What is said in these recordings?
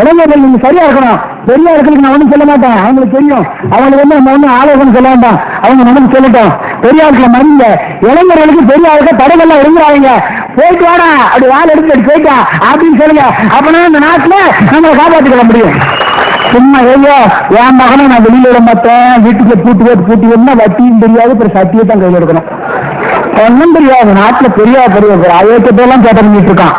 இளைஞர்கள் நீங்க சரியா இருக்கணும். பெரிய இருக்கிறதுக்கு நான் ஒண்ணும் சொல்ல மாட்டேன். அவங்களுக்கு தெரியும். அவங்களுக்கு வந்து நம்ம ஒன்றும் ஆலோசனை சொல்ல வேண்டாம். அவங்க நமக்கு சொல்லட்டும். பெரிய ஆட்களை மறிங்க இளைஞர்களுக்கு பெரிய ஆளுக்கு தடைகள்லாம் இருந்துறாங்க போயிட்டு வாடா. அப்படி வாழை எடுத்து அப்படி போயிட்டா அப்படின்னு சொல்லுங்க. அப்பனா இந்த நாட்டுல நம்மளை காப்பாற்றிக்கொள்ள முடியும். சும்மா ஐயோ என் மகனை நான் வெளியில விட மாட்டேன். வீட்டுக்கு பூட்டு போட்டு பூட்டி என்ன வட்டியும் தெரியாது. அப்புறம் சட்டியை தான் கையில் எடுக்கணும். ஒன்றும் தெரியாது. நாட்டுல பெரிய பெரிய அயோக்கியத்தெல்லாம் சேட்டை பண்ணிட்டு இருக்கான்.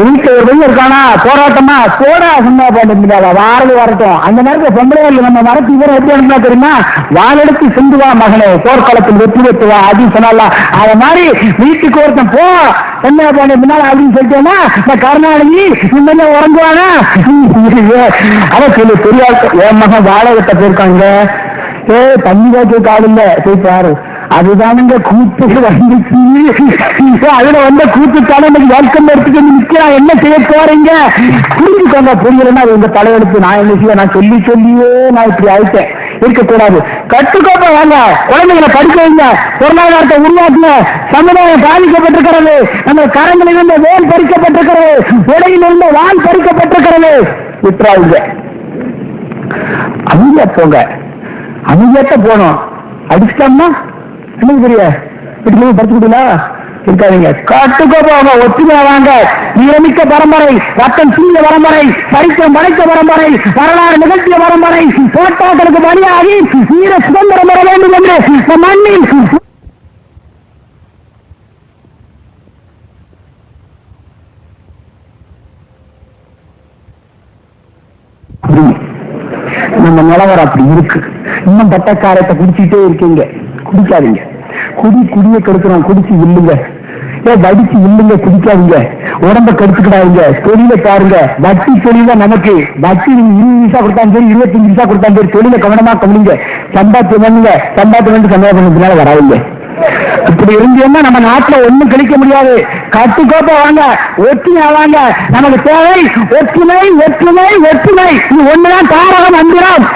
வீட்டுல ஒரு பையன் இருக்கானா? போராட்டமா? போடா சும்மா பண்ணிருந்தாங்க வாரது வரட்டும். அந்த நேரத்துல பொம்பளைகள் நம்ம மரத்து இவரை எப்படி அனுப்பினா தெரியுமா? வாழெடுத்து சிந்துவா மகனே. போர்க்களத்தில் வெற்றி வெட்டுவா அப்படின்னு சொன்னால அத மாதிரி வீட்டுக்கு ஒருத்தன் போ. என்ன பண்ண? பின்னால் அப்படின்னு சொல்லிட்டேன்னா இந்த கருணாநிதி இந்த உறங்குவானா? அதான் சொல்லு தெரியாது. என் மகன் வாழை விட்ட போயிருக்காங்க. ஏ தண்ணி காய்க்க காலில்ல போய் பாரு. அதுதானுங்க கூப்பிட்டு வந்துச்சு அதுல வந்த கூத்து தலைமைக்கு வெல்கம் எடுத்துட்டு நிக்கிறான். என்ன செய்ய போறீங்க புரிஞ்சுக்கோங்க புரியலன்னா அது உங்க தலையெழுத்து. நான் என்ன செய்ய நான் சொல்லி சொல்லியே நான் இப்படி ஆயிட்டேன். இருக்கக்கூடாது. கட்டுக்கோப்ப வாங்க. குழந்தைகளை படிக்க வைங்க. பொருளாதாரத்தை உருவாக்குங்க. சமுதாயம் பாதிக்கப்பட்டிருக்கிறது. நம்ம கரங்களிலிருந்து வேல் பறிக்கப்பட்டிருக்கிறது. உடையில் வால் பறிக்கப்பட்டிருக்கிறது. விட்டுறாங்க அமைதியா போங்க. அமைதியாத்த போனோம் அடிச்சிட்டோம்னா என்ன பெரிய? வீட்டுல படுத்துக்கிட்டீங்களா இருக்காதீங்க. காட்டுக்கோ போங்க ஒத்துமையா வாங்க. நியமிக்க பரம்பரை ரத்தம் சீய பரம்பரை சரித்திரம் படைத்த பரம்பரை வரலாறு நிகழ்த்திய பரம்பரை போட்டாக்களுக்கு பலியாகி வீர சுதந்திரம் பெற வேண்டும் என்று மண்ணில் நம்ம நிலவரம் அப்படி இருக்கு. இன்னும் பட்டக்காரத்தை குடிச்சுட்டே இருக்கீங்க. குடிக்காதீங்க. குடி குடிய கெடுக்கிறோம் குடிச்சு இல்லுங்க ஏ வடிச்சு இல்லுங்க குடிக்காதீங்க. உடம்ப கெடுத்துக்கிடாதீங்க. தொழில பாருங்க. வட்டி தொழில நமக்கு. வட்டி நீங்க இருபது நிமிஷம் கொடுத்தாலும் சரி இருபத்தஞ்சு நிமிஷம் கொடுத்தாலும் சரி தொழில கவனமா கவனிங்க. சம்பாத்தியம் பண்ணுங்க. சம்பாத்தியம் வந்து சந்தேகம் பண்ணதுனால வராதுங்க. இப்படி இருந்தீங்கன்னா நம்ம நாட்டுல ஒண்ணும் கழிக்க முடியாது. கட்டுக்கோப்ப வாங்க ஒற்றுமையா வாங்க. நமக்கு தேவை ஒற்றுமை ஒற்றுமை ஒற்றுமை. இது ஒண்ணுதான் தாரகம் மந்திரம்